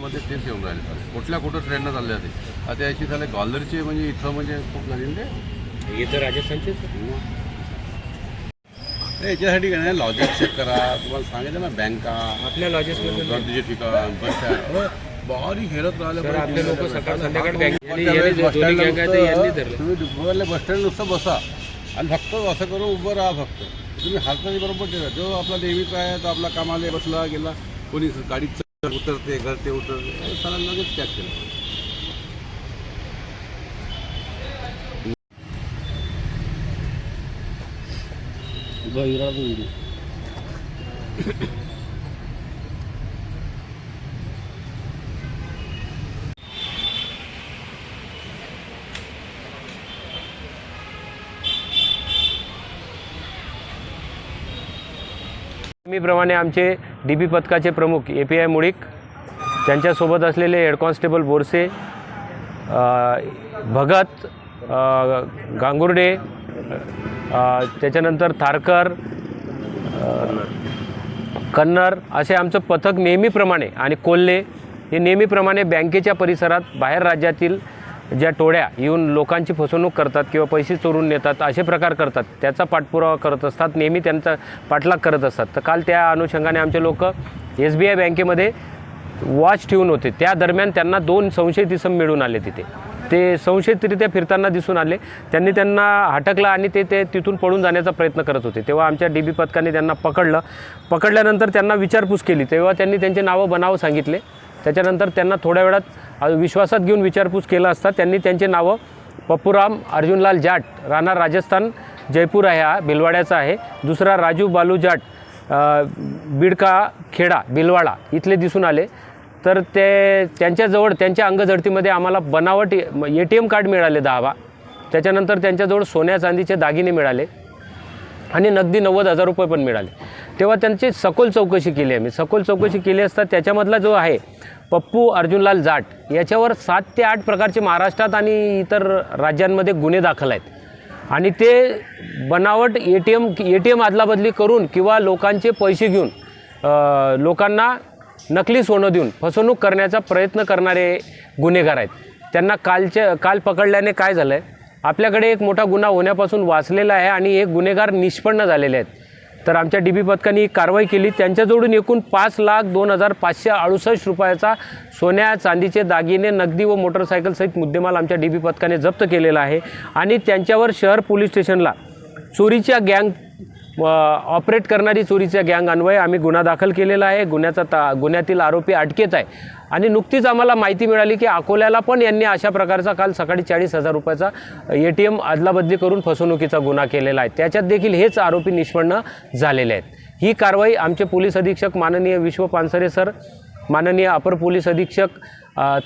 मध्ये तेच येऊन राहिले. कुठल्या कुठं ट्रेननं चालले जाते आता याची झाले ग्वाल्हेरची म्हणजे इथं म्हणजे खूप झाली ना ते. हे तर राजस्थानचेच तर याच्यासाठी काय नाही लॉजिक चेक करा. तुम्हाला सांगितलं ना बँका आपल्या लॉजेसमध्ये गर्दीचे ठिकाण बस बारी हेरत राहिले लोक सकाळ संध्याकाळ तुम्ही बस स्टँड नुसतं बसा. आणि फक्त असं करून उभं राहा फक्त. तुम्ही हाताने बरोबर ठेवा. जो आपला नेहमीचा आहे तो आपला कामाला बसला गेला कोणी गाडीत उतरते घरते उतरते. साला लगेच कॅच केलं. नेहमीप्रमाणे आमचे डी बी पथकाचे प्रमुख ए पी आय मुळीक त्यांच्यासोबत असलेले हेड कॉन्स्टेबल बोरसे भगत गांगुर्डे त्याच्यानंतर थारकर कन्नर असे आमचं पथक नेहमीप्रमाणे आणि कोल्हे हे नेहमीप्रमाणे बँकेच्या परिसरात बाहेर राज्यातील ज्या टोळ्या येऊन लोकांची फसवणूक करतात किंवा पैसे चोरून नेतात असे प्रकार करतात त्याचा पाठपुरावा करत असतात नेहमी त्यांचा पाठलाग करत असतात. तर काल त्या अनुषंगाने आमचे लोक एस बी आय बँकेमध्ये वॉच ठेवून होते. त्या दरम्यान त्यांना दोन संशयित इसम मिळून आले तिथे. ते संशयितरित्या फिरताना दिसून आले. त्यांनी त्यांना हटकलं आणि ते ते तिथून पळून जाण्याचा प्रयत्न करत होते. तेव्हा आमच्या डी बी पथकाने त्यांना पकडलं. पकडल्यानंतर त्यांना विचारपूस केली. तेव्हा त्यांनी त्यांचे नावं बनावं सांगितले. त्याच्यानंतर त्यांना थोड्या वेळात विश्वासात घेऊन विचारपूस केला असता त्यांनी त्यांचे नावं पप्पूराम अर्जुनलाल जाट राहणार राजस्थान जयपूर आहे हा भिलवाड्याचा आहे. दुसरा राजू बालू जाट बिडका खेडा भिलवाडा इथले दिसून आले. तर ते त्यांच्याजवळ त्यांच्या अंगझडतीमध्ये आम्हाला बनावट ए टी एम कार्ड मिळाले दहा त्याच्यानंतर त्यांच्याजवळ सोन्या चांदीचे दागिने मिळाले. आणि नगदी नव्वद हजार रुपये पण मिळाले. तेव्हा त्यांची सखोल चौकशी केली आम्ही. सखोल चौकशी केली असता त्याच्यामधला जो आहे पप्पू अर्जुनलाल जाट याच्यावर सात ते आठ प्रकारचे महाराष्ट्रात आणि इतर राज्यांमध्ये गुन्हे दाखल आहेत. आणि ते बनावट A T M A T M अदलाबदली करून किंवा लोकांचे पैसे घेऊन लोकांना नकली सोनं देऊन फसवणूक करण्याचा प्रयत्न करणारे गुन्हेगार आहेत. त्यांना कालच्या काल पकडल्याने काय झालं आहे आपल्याकडे एक मोठा गुन्हा होण्यापासून वाचलेला आहे आणि एक गुन्हेगार निष्पन्न झालेले आहेत. तर आमच्या डी बी पथकाने ही कारवाई केली. त्यांच्याजवळून एकूण पाच लाख दोन हजार पाचशे अडुसष्ट रुपयाचा सोन्या चांदीचे दागिने नगदी व मोटरसायकलसहित मुद्देमाल आमच्या डी बी पथकाने जप्त केलेला आहे. आणि त्यांच्यावर शहर पोलीस स्टेशनला चोरीच्या गँग ऑपरेट करणारी चोरीच्या गँग अन्वये आम्ही गुन्हा दाखल केलेला आहे. गुन्ह्याचा ता गुन्ह्यातील आरोपी अटकेत आहे. आणि नुकतीच आम्हाला माहिती मिळाली की अकोल्याला पण यांनी अशा प्रकारचा काल सकाळी चाळीस हजार रुपयाचा ए टी एम अदलाबदली करून फसवणुकीचा गुन्हा केलेला आहे. त्याच्यात देखील हेच आरोपी निष्पन्न झालेले आहेत. ही कारवाई आमचे पोलीस अधीक्षक माननीय विश्व पानसरे सर माननीय अपर पोलीस अधीक्षक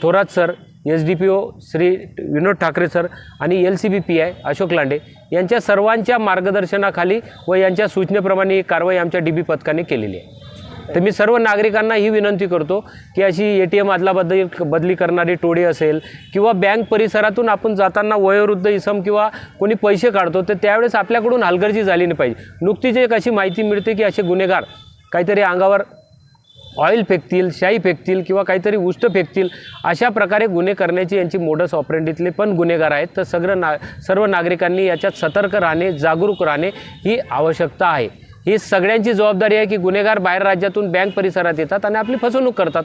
Thorat sir S D P O Shri Vinod Thakare sir आणि L C B P I Ashok Lande यांच्या सर्वांच्या मार्गदर्शनाखाली व यांच्या सूचनेप्रमाणे ही कारवाई आमच्या डी बी पथकाने केलेली आहे. तर मी सर्व नागरिकांना ही विनंती करतो की अशी ए टी एम अदलाबदली बदली करणारी टोळी असेल किंवा बँक परिसरातून आपण जाताना वयोवृद्ध इसम किंवा कोणी पैसे काढतो तर त्यावेळेस आपल्याकडून हलगर्जी झाली नाही पाहिजे. नुकतीच एक अशी माहिती मिळते की असे गुन्हेगार काहीतरी अंगावर ऑइल फेकतील शाई फेकतील किंवा काहीतरी उष्ट फेकतील अशा प्रकारे गुन्हे करण्याची यांची मोडस ऑपरेंडीतले पण गुन्हेगार आहेत. तर सगळं ना सर्व नागरिकांनी याच्यात सतर्क राहणे जागरूक राहणे ही आवश्यकता आहे. ही सगळ्यांची जबाबदारी आहे की गुन्हेगार बाहेर राज्यातून बँक परिसरात येतात आणि आपली फसवणूक करतात.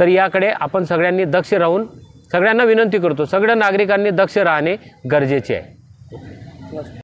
तर याकडे आपण सगळ्यांनी दक्ष राहून सगळ्यांना विनंती करतो सगळ्या नागरिकांनी दक्ष राहणे गरजेचे आहे.